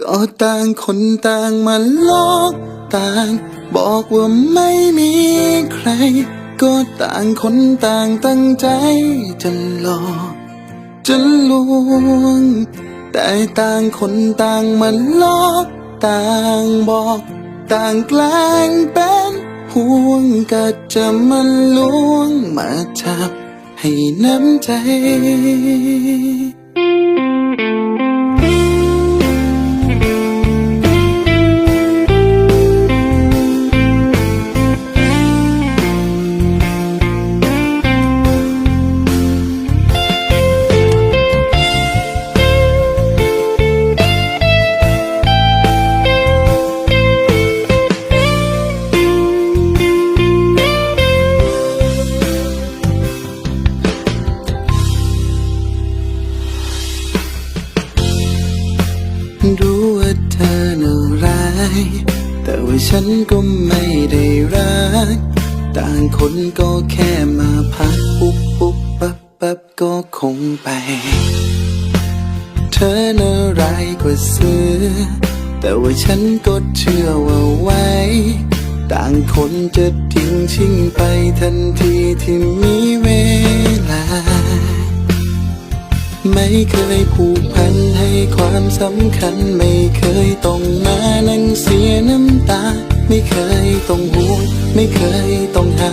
ก็ต่างคนต่างมาหลอกต่าง บอกว่าไม่มีใคร ก็ต่างคนต่างตั้งใจจะหลอกจะลวง แต่ต่างคนต่างมาหลอกต่างบอก ต่างแกล้งเป็นห่วงก็จะมาลวงมาจับให้น้ำใจ พักปุ๊บปุ๊บปั๊บปั๊บก็คงไป เธอน่าร้ายกว่าเสือแต่ว่าฉันก็เชื่อว่าไว้ ต่างคนจะทิ้งชิงไปทันทีที่มีเวลา ไม่เคยผูกพันให้ความสำคัญไม่เคยต้องมานั่งเสียน้ำตา ไม่เคยต้องห่วงไม่เคยต้องหา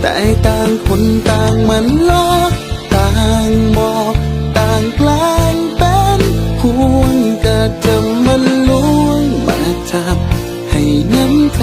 แต่ต่างคนต่างมันลอกต่างบอกต่างแกล้งเป็นห่วงก็จะมันลวงมาจับให้น้ำใจ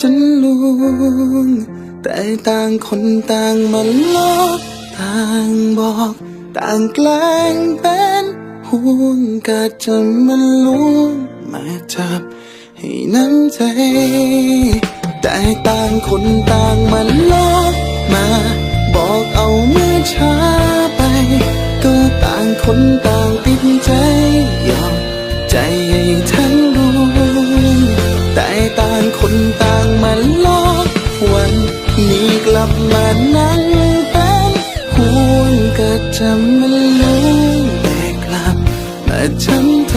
จะลวงแต่ต่างคนต่างมาลอกต่างบอก ต่างแกล้งเป็นห่วงก็จะมาลวงมาจับให้น้ำใจ แต่ต่างคนต่างมาลอกมา บอกเอาเมื่อช้าไป ก็ต่างคนต่างติดใจยอมใจให้ทั้งด นี่กลับมานั่งเป็นห่วงก็จะมาลุ้แต่กลับมาจำใจ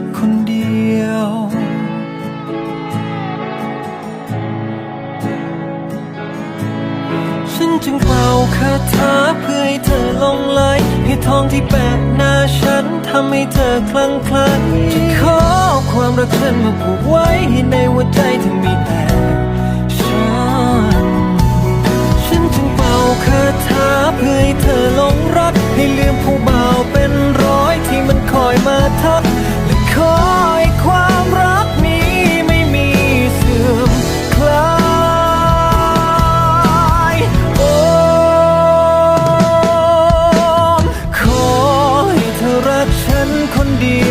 ยว ฉันจึงเป่าคาถาเพื่อให้เธอลงไหลให้ทองที่แปะหน้าฉันทำให้เธอคลั่งไคล้จะขอความรักฉันมาผูกไว้ในหัวใจที่มีแต่ฉัน ฉันจึงเป่าคาถาเพื่อให้เธอลงรักให้ลืมผู้บ่าวเป็นร้อยที่มันคอยมาทักและคอย dear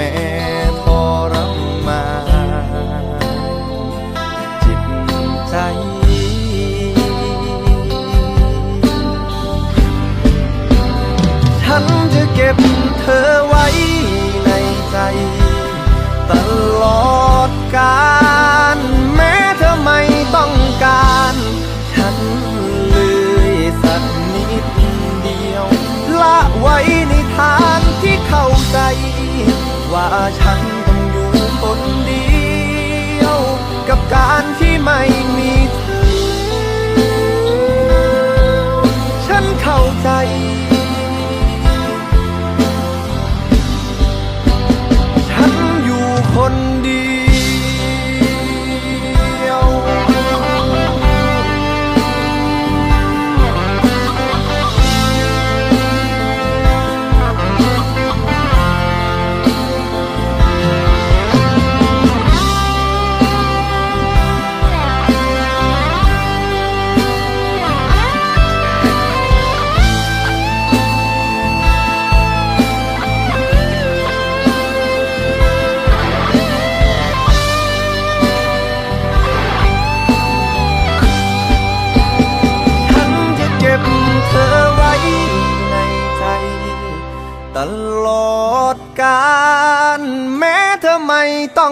แม้ทรมานจิตใจ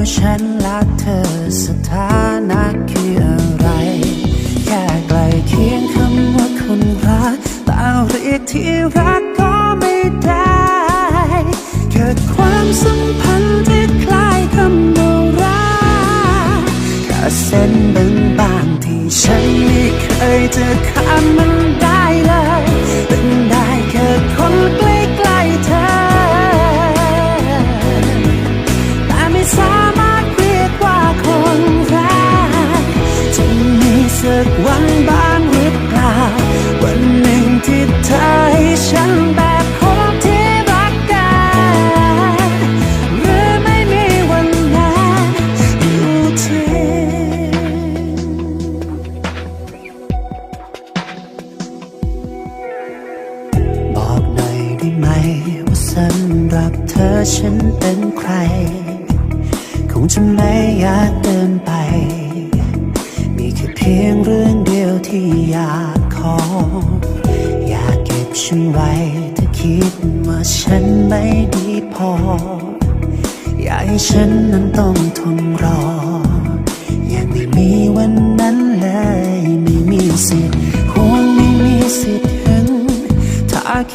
ว่าฉันรักเธอสถานะคือ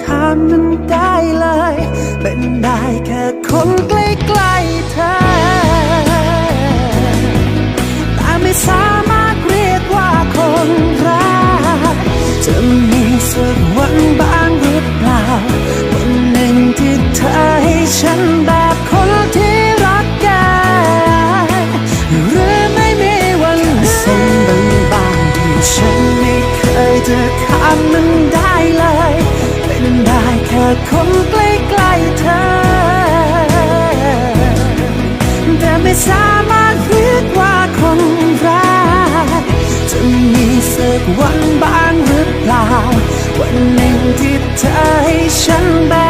ข้ามมันได้เลย เป็นได้แค่ วันบ้างหรือเปล่า วันหนึ่งที่เธอให้ฉันแบบ